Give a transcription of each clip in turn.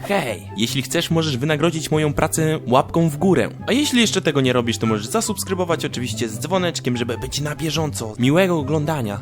Hej, jeśli chcesz, możesz wynagrodzić moją pracę łapką w górę. A jeśli jeszcze tego nie robisz, to możesz zasubskrybować oczywiście z dzwoneczkiem, żeby być na bieżąco. Miłego oglądania.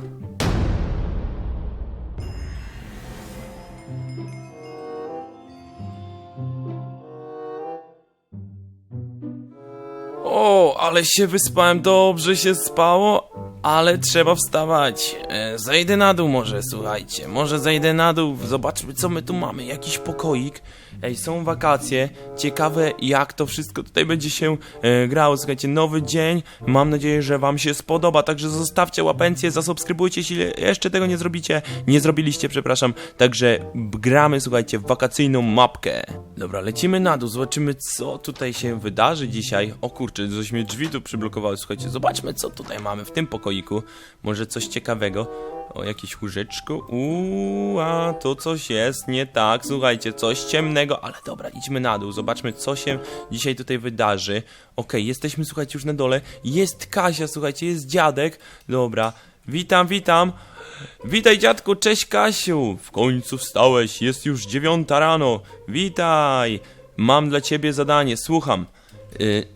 O, ale się wyspałem, dobrze się spało, ale trzeba wstawać. E, zejdę na dół może, słuchajcie, może zejdę na dół, zobaczmy co my tu mamy, jakiś pokoik. Ej, są wakacje, ciekawe jak to wszystko tutaj będzie się e, grało, słuchajcie, nowy dzień, mam nadzieję, że wam się spodoba, także zostawcie łapencję, zasubskrybujcie, jeśli jeszcze tego nie zrobicie, nie zrobiliście, przepraszam, także gramy, słuchajcie, w wakacyjną mapkę. Dobra, lecimy na dół, zobaczymy co tutaj się wydarzy dzisiaj. O kurczę, mnie drzwi tu przyblokowały, słuchajcie, zobaczmy co tutaj mamy w tym pokoiku, może coś ciekawego. O, jakieś łóżeczko. Uuu, a to coś jest nie tak. Słuchajcie, coś ciemnego, ale dobra, idźmy na dół. Zobaczmy, co się dzisiaj tutaj wydarzy. Okej, jesteśmy, słuchajcie, już na dole. Jest Kasia, słuchajcie, jest dziadek. Dobra, witam, witam. Witaj, dziadku, cześć, Kasiu. W końcu wstałeś, jest już dziewiąta rano. Witaj. Mam dla ciebie zadanie, słucham. Y,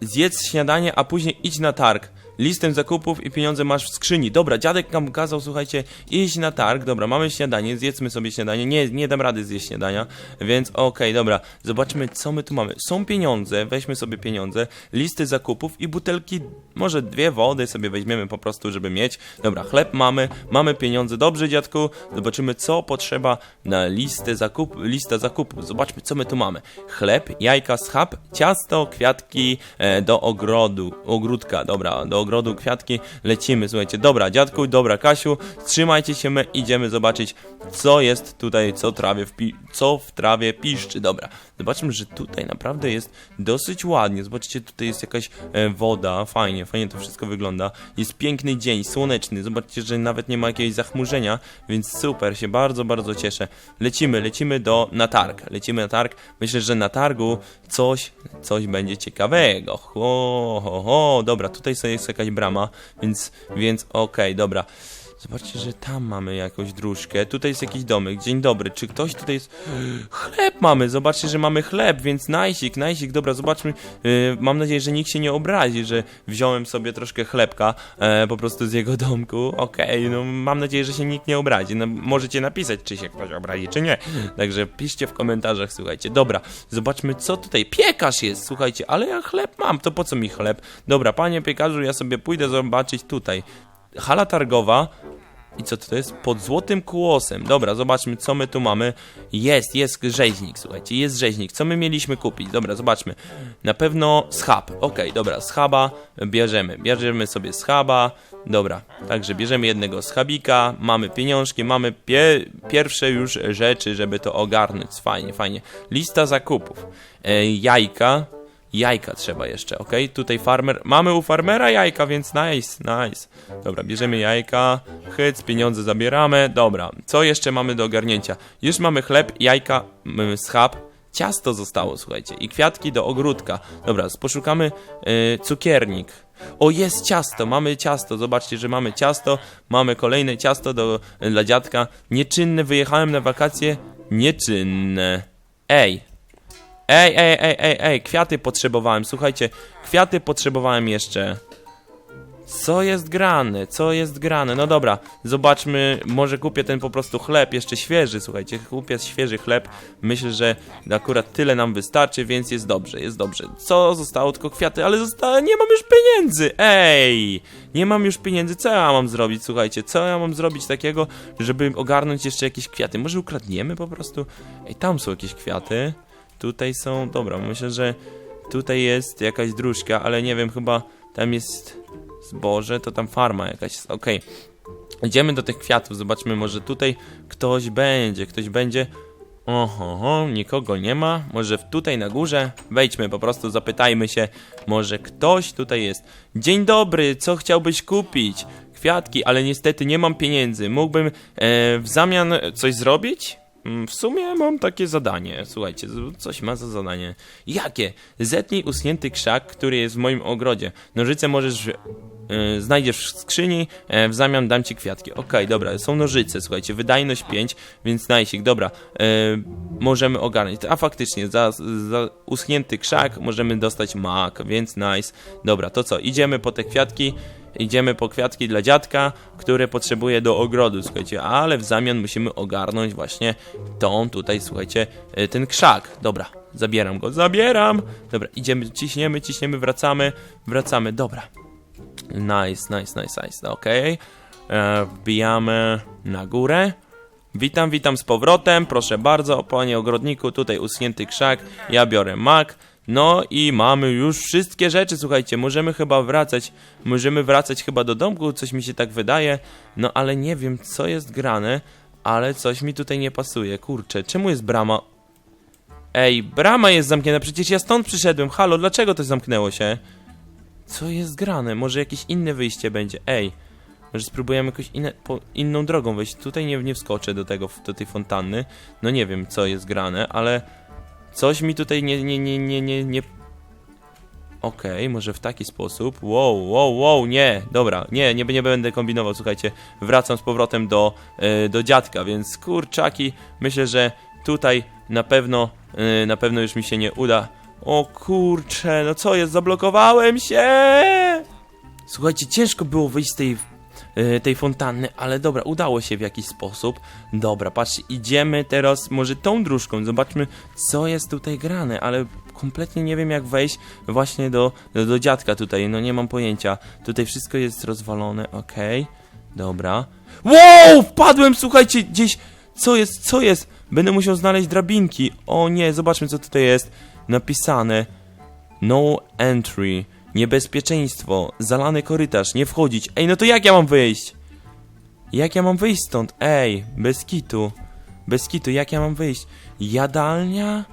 Zjedz śniadanie, a później idź na targ. Listem zakupów i pieniądze masz w skrzyni. Dobra, dziadek nam kazał, słuchajcie, iść na targ. Dobra, mamy śniadanie, zjedzmy sobie śniadanie. Nie, nie dam rady zjeść śniadania, więc okej, dobra. Zobaczmy, co my tu mamy. Są pieniądze, weźmy sobie pieniądze, listy zakupów i butelki, może dwie wody sobie weźmiemy po prostu, żeby mieć. Dobra, chleb mamy, mamy pieniądze. Dobrze, dziadku. Zobaczymy, co potrzeba na listę zakup, lista zakupów. Zobaczmy, co my tu mamy. Chleb, jajka, schab, ciasto, kwiatki e, do ogrodu, ogródka, dobra, do ogrodu kwiatki, lecimy, słuchajcie, dobra, dziadku, dobra, Kasiu, trzymajcie się, my idziemy zobaczyć, co jest tutaj, co, trawie w co w trawie piszczy, dobra, zobaczmy, że tutaj naprawdę jest dosyć ładnie, zobaczcie, tutaj jest jakaś e, woda, fajnie, fajnie to wszystko wygląda, jest piękny dzień, słoneczny, zobaczcie, że nawet nie ma jakiegoś zachmurzenia, więc super, się bardzo, bardzo cieszę, lecimy, lecimy do, na targ, lecimy na targ, myślę, że na targu coś, coś będzie ciekawego, ho, ho, ho, dobra, tutaj sobie jakaś brama, więc, więc okej, dobra. Zobaczcie, że tam mamy jakąś dróżkę. Tutaj jest jakiś domek. Dzień dobry. Czy ktoś tutaj jest. Chleb mamy. Zobaczcie, że mamy chleb, więc najsik, najsik. Dobra, zobaczmy. Yy, mam nadzieję, że nikt się nie obrazi, że wziąłem sobie troszkę chlebka e, po prostu z jego domku. Okej, no mam nadzieję, że się nikt nie obrazi. No, możecie napisać, czy się ktoś obrazi, czy nie. Także piszcie w komentarzach, słuchajcie. Dobra, zobaczmy, co tutaj. Piekarz jest, słuchajcie, ale ja chleb mam. To po co mi chleb? Dobra, panie piekarzu, ja sobie pójdę zobaczyć tutaj. Hala targowa. I co to jest? Pod złotym kłosem. Dobra, zobaczmy, co my tu mamy. Jest, jest rzeźnik, słuchajcie, jest rzeźnik. Co my mieliśmy kupić? Dobra, zobaczmy. Na pewno schab. Okej, dobra, schaba bierzemy. Bierzemy sobie schaba. Dobra, także bierzemy jednego schabika. Mamy pieniążki, mamy pie pierwsze już rzeczy, żeby to ogarnąć. Fajnie, fajnie. Lista zakupów. E, jajka. Jajka trzeba jeszcze, ok? Tutaj farmer. Mamy u farmera jajka, więc nice, nice. Dobra, bierzemy jajka, hyc, pieniądze zabieramy. Dobra, co jeszcze mamy do ogarnięcia? Już mamy chleb, jajka, schab. Ciasto zostało, słuchajcie, i kwiatki do ogródka. Dobra, poszukamy y, cukiernik. O, jest ciasto, mamy ciasto, zobaczcie, że mamy ciasto, mamy kolejne ciasto do, dla dziadka. Nieczynne, wyjechałem na wakacje, nieczynne. Ej, Ej, ej, ej, ej, ej, kwiaty potrzebowałem, słuchajcie, kwiaty potrzebowałem jeszcze. Co jest grane? Co jest grane? No dobra, zobaczmy, może kupię ten po prostu chleb, jeszcze świeży, słuchajcie, kupię świeży chleb. Myślę, że akurat tyle nam wystarczy, więc jest dobrze, jest dobrze. Co zostało? Tylko kwiaty, ale zostało, nie mam już pieniędzy! Ej! Nie mam już pieniędzy, co ja mam zrobić, słuchajcie? Co ja mam zrobić takiego, żeby ogarnąć jeszcze jakieś kwiaty? Może ukradniemy po prostu? Ej, tam są jakieś kwiaty. Tutaj są, dobra, myślę, że tutaj jest jakaś dróżka, ale nie wiem, chyba tam jest zboże, to tam farma jakaś jest, okej. Idziemy do tych kwiatów, zobaczmy, może tutaj ktoś będzie, ktoś będzie. Oho, nikogo nie ma. Może tutaj na górze? Wejdźmy, po prostu zapytajmy się. Może ktoś tutaj jest. Dzień dobry, co chciałbyś kupić? Kwiatki, ale niestety nie mam pieniędzy. Mógłbym e, w zamian coś zrobić? Mm, W sumie mam takie zadanie. Słuchajcie, coś ma za zadanie. Jakie? Zetnij usunięty krzak, który jest w moim ogrodzie. Nożyce możesz y, znajdziesz w skrzyni, e, w zamian dam ci kwiatki. Okej, dobra, są nożyce, słuchajcie, wydajność 5, więc najsik, dobra, e, możemy ogarnąć. A faktycznie, za, za uschnięty krzak możemy dostać mak, więc nice. Dobra, to co, idziemy po te kwiatki, idziemy po kwiatki dla dziadka, które potrzebuje do ogrodu, słuchajcie, ale w zamian musimy ogarnąć właśnie tą tutaj, słuchajcie, e, ten krzak. Dobra, zabieram go, zabieram. Dobra, idziemy, ciśniemy, ciśniemy, wracamy, wracamy, dobra. Nice, nice, nice, nice, okej. E, Wbijamy na górę. Witam, witam z powrotem, proszę bardzo, panie ogrodniku, tutaj uschnięty krzak, ja biorę mak. No i mamy już wszystkie rzeczy, słuchajcie, możemy chyba wracać, możemy wracać chyba do domku, coś mi się tak wydaje, no ale nie wiem co jest grane, ale coś mi tutaj nie pasuje, kurczę, czemu jest brama? Ej, brama jest zamknięta, przecież ja stąd przyszedłem, halo, dlaczego to zamknęło się? Co jest grane? Może jakieś inne wyjście będzie, ej. Może spróbujemy jakoś inne, inną drogą wejść. Tutaj nie, nie wskoczę do tego, do tej fontanny. No nie wiem, co jest grane, ale coś mi tutaj nie, nie, nie, nie, nie, nie... Okej, może w taki sposób. Wow, wow, wow, nie, dobra, nie, nie, nie będę kombinował, słuchajcie. Wracam z powrotem do, e, do dziadka, więc kurczaki, myślę, że tutaj na pewno, e, na pewno już mi się nie uda. O kurcze, no co jest, zablokowałem się! Słuchajcie, ciężko było wyjść z tej, tej fontanny, ale dobra, udało się w jakiś sposób. Dobra, patrzcie, idziemy teraz może tą dróżką, zobaczmy co jest tutaj grane, ale kompletnie nie wiem jak wejść właśnie do, do, do dziadka tutaj, no nie mam pojęcia. Tutaj wszystko jest rozwalone, okej, dobra. Wow, wpadłem, słuchajcie, gdzieś, co jest, co jest? Będę musiał znaleźć drabinki. O nie, zobaczmy co tutaj jest napisane. No entry. Niebezpieczeństwo. Zalany korytarz. Nie wchodzić. Ej, no to jak ja mam wyjść? Jak ja mam wyjść stąd? Ej, bez kitu. Bez kitu, jak ja mam wyjść? Jadalnia?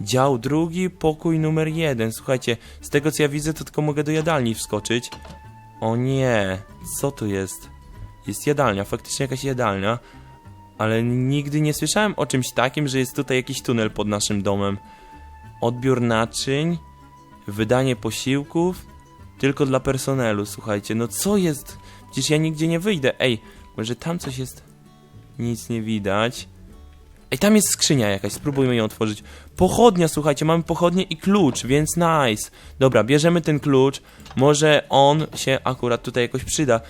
Dział drugi, pokój numer jeden. Słuchajcie, z tego co ja widzę, to tylko mogę do jadalni wskoczyć. O nie, co tu jest? Jest jadalnia, faktycznie jakaś jadalnia. Ale nigdy nie słyszałem o czymś takim, że jest tutaj jakiś tunel pod naszym domem. Odbiór naczyń, wydanie posiłków, tylko dla personelu, słuchajcie, no co jest? Przecież ja nigdzie nie wyjdę. Ej, może tam coś jest? Nic nie widać. Ej, tam jest skrzynia jakaś, spróbujmy ją otworzyć. Pochodnia, słuchajcie, mamy pochodnię i klucz, więc nice. Dobra, bierzemy ten klucz, może on się akurat tutaj jakoś przyda.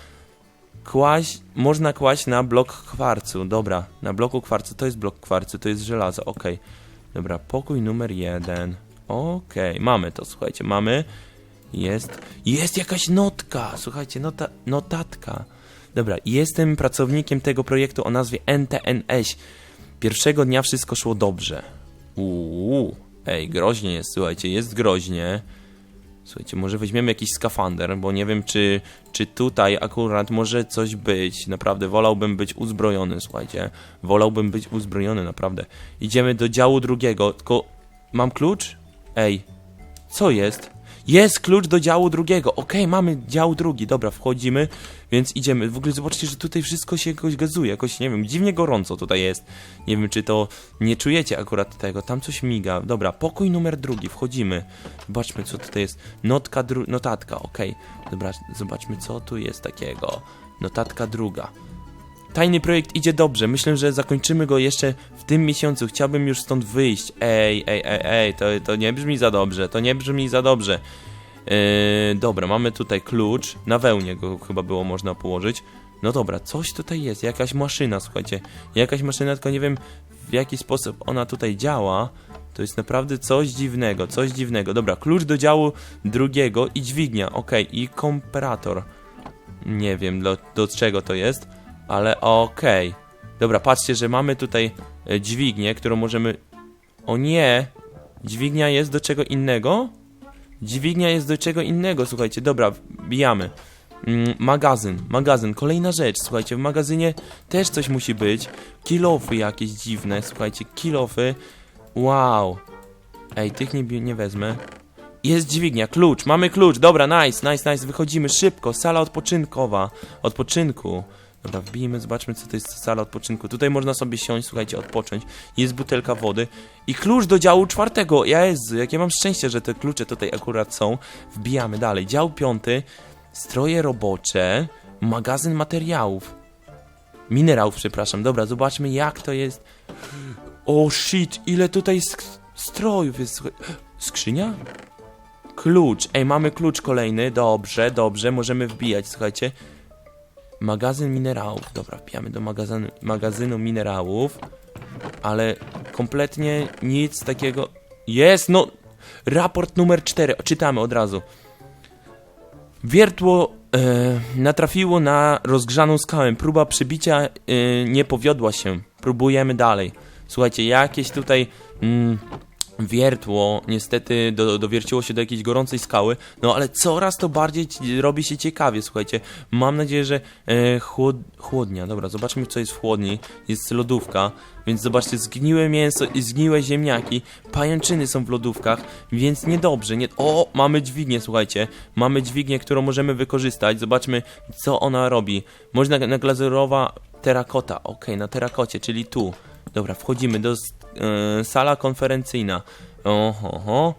Kłaść, można kłaść na blok kwarcu, dobra, na bloku kwarcu, to jest blok kwarcu, to jest żelazo, okej. Dobra, pokój numer jeden. Okej, mamy to, słuchajcie, mamy. Jest. Jest jakaś notka! Słuchajcie, nota, notatka. Dobra, jestem pracownikiem tego projektu o nazwie NTNS. Pierwszego dnia wszystko szło dobrze. Uuu, ej, groźnie jest, słuchajcie, jest groźnie. Słuchajcie, może weźmiemy jakiś skafander, bo nie wiem, czy, czy tutaj akurat może coś być. Naprawdę, wolałbym być uzbrojony, słuchajcie. Wolałbym być uzbrojony, naprawdę. Idziemy do działu drugiego, tylko mam klucz? Ej, co jest? Jest klucz do działu drugiego. Okej, mamy dział drugi. Dobra, wchodzimy, więc idziemy. W ogóle zobaczcie, że tutaj wszystko się jakoś gazuje. Jakoś, nie wiem, dziwnie gorąco tutaj jest. Nie wiem, czy to nie czujecie akurat tego. Tam coś miga. Dobra, pokój numer drugi. Wchodzimy. Zobaczmy, co tutaj jest. Notka notatka, okej. Dobra, zobaczmy, co tu jest takiego. Notatka druga. Tajny projekt idzie dobrze. Myślę, że zakończymy go jeszcze w tym miesiącu. Chciałbym już stąd wyjść. Ej, ej, ej, ej, to, to nie brzmi za dobrze. To nie brzmi za dobrze. Yy, dobra, mamy tutaj klucz. Na wełnie go chyba było można położyć. No dobra, coś tutaj jest. Jakaś maszyna, słuchajcie. Jakaś maszyna, tylko nie wiem w jaki sposób ona tutaj działa. To jest naprawdę coś dziwnego, coś dziwnego. Dobra, klucz do działu drugiego i dźwignia, okej, i komparator. Nie wiem do, do czego to jest, ale okej. Dobra, patrzcie, że mamy tutaj e, dźwignię, którą możemy... O nie! Dźwignia jest do czego innego? Dźwignia jest do czego innego, słuchajcie, dobra, bijamy. Mm, magazyn, magazyn, kolejna rzecz, słuchajcie, w magazynie też coś musi być. Kilofy jakieś dziwne, słuchajcie, kilofy. Wow. Ej, tych nie, nie wezmę. Jest dźwignia, klucz, mamy klucz, dobra, nice, nice, nice, wychodzimy szybko, sala odpoczynkowa, odpoczynku. Dobra, wbijmy, zobaczmy co to jest sala odpoczynku. Tutaj można sobie siąść, słuchajcie, odpocząć. Jest butelka wody i klucz do działu czwartego. Jezu, jakie mam szczęście, że te klucze tutaj akurat są. Wbijamy dalej. Dział piąty. stroje robocze, magazyn materiałów. Minerałów, przepraszam. Dobra, zobaczmy jak to jest. O shit, ile tutaj strojów jest. Skrzynia? Klucz. Ej, mamy klucz kolejny. Dobrze, dobrze, możemy wbijać, słuchajcie. Magazyn minerałów. Dobra, wbijamy do magazynu, magazynu minerałów. Ale kompletnie nic takiego. Jest, no. Raport numer 4. Czytamy od razu. Wiertło e, natrafiło na rozgrzaną skałę. Próba przebicia e, nie powiodła się. Próbujemy dalej. Słuchajcie, jakieś tutaj mm, wiertło niestety do, dowierciło się do jakiejś gorącej skały. No ale coraz to bardziej robi się ciekawie, słuchajcie. Mam nadzieję, że e, chłod, chłodnia. Dobra, zobaczmy co jest w chłodni. Jest lodówka, więc zobaczcie, zgniłe mięso i zgniłe ziemniaki. Pajęczyny są w lodówkach, więc niedobrze. Nie... O, mamy dźwignię, słuchajcie. Mamy dźwignię, którą możemy wykorzystać. Zobaczmy, co ona robi. Można na glazurowa terakota. Okej, na terakocie, czyli tu. Dobra, wchodzimy do sala konferencyjna. Oho, oho.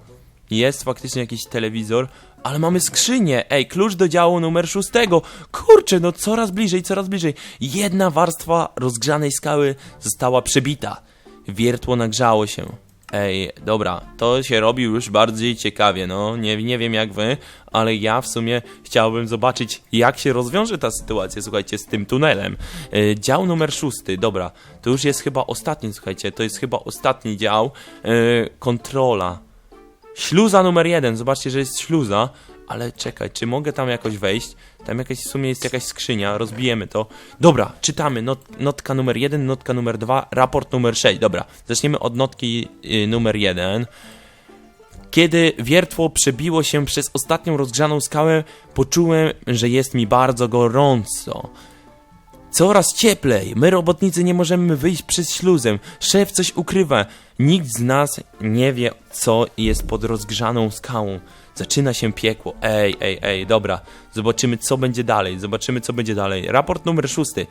Jest faktycznie jakiś telewizor, ale mamy skrzynię. Ej, klucz do działu numer szóstego. Kurczę, no coraz bliżej, coraz bliżej. Jedna warstwa rozgrzanej skały została przebita. Wiertło nagrzało się. Ej, dobra, to się robi już bardziej ciekawie, no, nie, nie wiem jak wy, ale ja w sumie chciałbym zobaczyć, jak się rozwiąże ta sytuacja, słuchajcie, z tym tunelem. E, dział numer szósty, dobra, to już jest chyba ostatni, słuchajcie, to jest chyba ostatni dział, e, kontrola. Śluza numer jeden, zobaczcie, że jest śluza, ale czekaj, czy mogę tam jakoś wejść? Tam jakaś w sumie jest jakaś skrzynia, rozbijemy to. Dobra, czytamy, not, notka numer jeden, notka numer dwa, raport numer sześć. Dobra, zaczniemy od notki y, numer jeden. Kiedy wiertło przebiło się przez ostatnią rozgrzaną skałę, poczułem, że jest mi bardzo gorąco. Coraz cieplej. My, robotnicy, nie możemy wyjść przez śluzę. Szef coś ukrywa. Nikt z nas nie wie, co jest pod rozgrzaną skałą. Zaczyna się piekło. Ej, ej, ej, dobra. Zobaczymy, co będzie dalej. Zobaczymy, co będzie dalej. Raport numer szósty.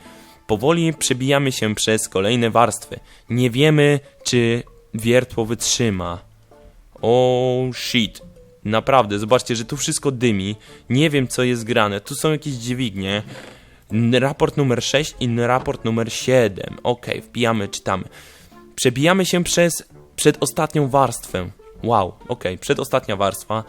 Powoli przebijamy się przez kolejne warstwy. Nie wiemy, czy wiertło wytrzyma. O shit. Naprawdę, zobaczcie, że tu wszystko dymi. Nie wiem, co jest grane. Tu są jakieś dźwignie. Raport numer 6 i raport numer 7. Ok, wbijamy, czytamy. Przebijamy się przez przedostatnią warstwę. Wow, ok, przedostatnia warstwa.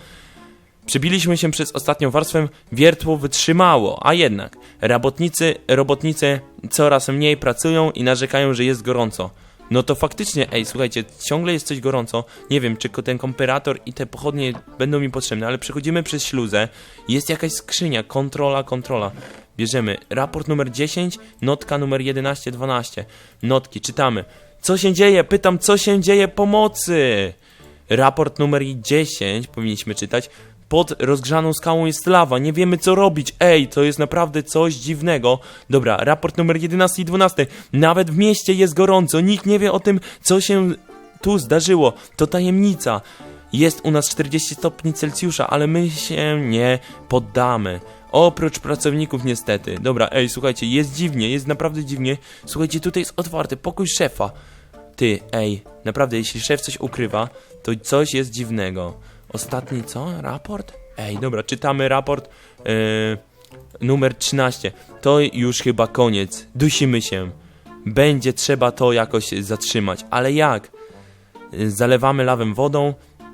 Przebiliśmy się przez ostatnią warstwę, wiertło wytrzymało, a jednak robotnicy, robotnicy coraz mniej pracują i narzekają, że jest gorąco. No to faktycznie, ej, słuchajcie, ciągle jest coś gorąco. Nie wiem, czy ten komperator i te pochodnie będą mi potrzebne, ale przechodzimy przez śluzę. Jest jakaś skrzynia, kontrola, kontrola. Bierzemy raport numer 10, notka numer 11, 12. Notki, czytamy. Co się dzieje? Pytam, co się dzieje? Pomocy! Raport numer 10 powinniśmy czytać. Pod rozgrzaną skałą jest lawa, nie wiemy co robić. Ej, to jest naprawdę coś dziwnego. Dobra, raport numer 11 i 12. Nawet w mieście jest gorąco, nikt nie wie o tym, co się tu zdarzyło. To tajemnica. Jest u nas 40 stopni Celsjusza, ale my się nie poddamy. Oprócz pracowników niestety. Dobra, ej, słuchajcie, jest dziwnie, jest naprawdę dziwnie. Słuchajcie, tutaj jest otwarty pokój szefa. Ty, ej, naprawdę, jeśli szef coś ukrywa, to coś jest dziwnego. Ostatni co? Raport? Ej, dobra, czytamy raport yy, numer 13. To już chyba koniec. Dusimy się. Będzie trzeba to jakoś zatrzymać. Ale jak? Zalewamy lawę wodą.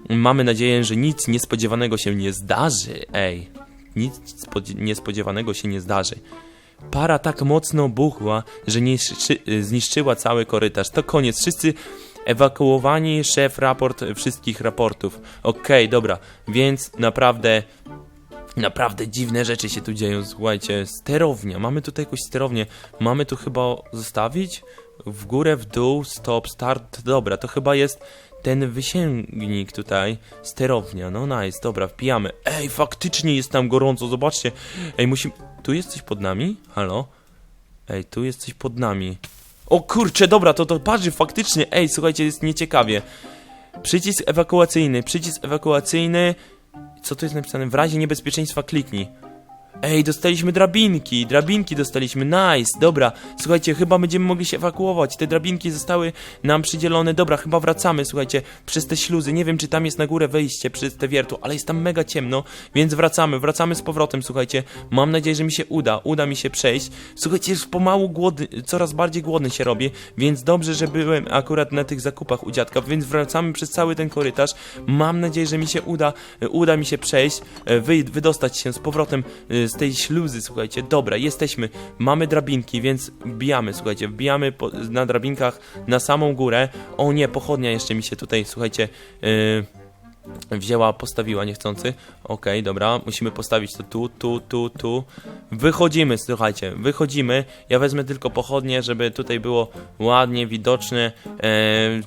Mamy nadzieję, że nic niespodziewanego się nie zdarzy. Ej, nic spodzie- niespodziewanego się nie zdarzy. Para tak mocno buchła, że niszczy, zniszczyła cały korytarz. To koniec. Wszyscy ewakuowani, szef, raport wszystkich raportów. Okej, dobra, więc naprawdę, naprawdę dziwne rzeczy się tu dzieją. Słuchajcie, sterownia. Mamy tutaj jakąś sterownię. Mamy tu chyba zostawić? W górę, w dół, stop, start. Dobra, to chyba jest ten wysięgnik tutaj. Sterownia, no nice, dobra, wpijamy. Ej, faktycznie jest tam gorąco, zobaczcie. Ej, musimy... Tu jest coś pod nami? Halo? Ej, tu jest coś pod nami. O kurczę, dobra, to to parzy faktycznie. Ej, słuchajcie, jest nieciekawie. Przycisk ewakuacyjny, przycisk ewakuacyjny. Co tu jest napisane? W razie niebezpieczeństwa kliknij. Ej, dostaliśmy drabinki, drabinki dostaliśmy, nice, dobra. Słuchajcie, chyba będziemy mogli się ewakuować. Te drabinki zostały nam przydzielone. Dobra, chyba wracamy, słuchajcie, przez te śluzy. Nie wiem, czy tam jest na górę wejście przez te wiertu, ale jest tam mega ciemno, więc wracamy, wracamy z powrotem, słuchajcie. Mam nadzieję, że mi się uda, uda mi się przejść. Słuchajcie, już pomału głodny, coraz bardziej głodny się robię, więc dobrze, że byłem akurat na tych zakupach u dziadka, więc wracamy przez cały ten korytarz. Mam nadzieję, że mi się uda, uda mi się przejść, e, wy, wydostać się z powrotem e, z tej śluzy, słuchajcie. Dobra, jesteśmy, mamy drabinki, więc wbijamy, słuchajcie, wbijamy po, na drabinkach na samą górę. O nie, pochodnia jeszcze mi się tutaj, słuchajcie, e, wzięła, postawiła niechcący. Okej, dobra, musimy postawić to tu, tu, tu, tu. Wychodzimy, słuchajcie, wychodzimy. Ja wezmę tylko pochodnie, żeby tutaj było ładnie widoczne e,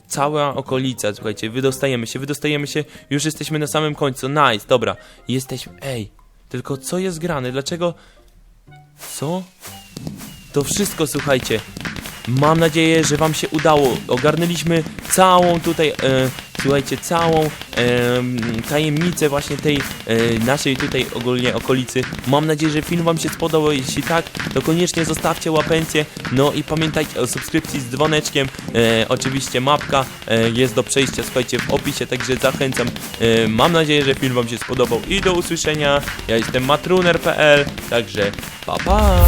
cała okolica, słuchajcie, wydostajemy się, wydostajemy się, już jesteśmy na samym końcu, nice, dobra, jesteśmy, ej, tylko co jest grane, dlaczego, co? To wszystko, słuchajcie, Mam nadzieję, że Wam się udało. Ogarnęliśmy całą tutaj, e, słuchajcie, całą e, tajemnicę właśnie tej e, naszej tutaj ogólnie okolicy. Mam nadzieję, że film Wam się spodobał. Jeśli tak, to koniecznie zostawcie łapencję. No i pamiętajcie o subskrypcji z dzwoneczkiem. E, oczywiście mapka e, jest do przejścia, słuchajcie, w opisie, także zachęcam. E, mam nadzieję, że film Wam się spodobał i do usłyszenia. Ja jestem matruner.pl, także pa pa!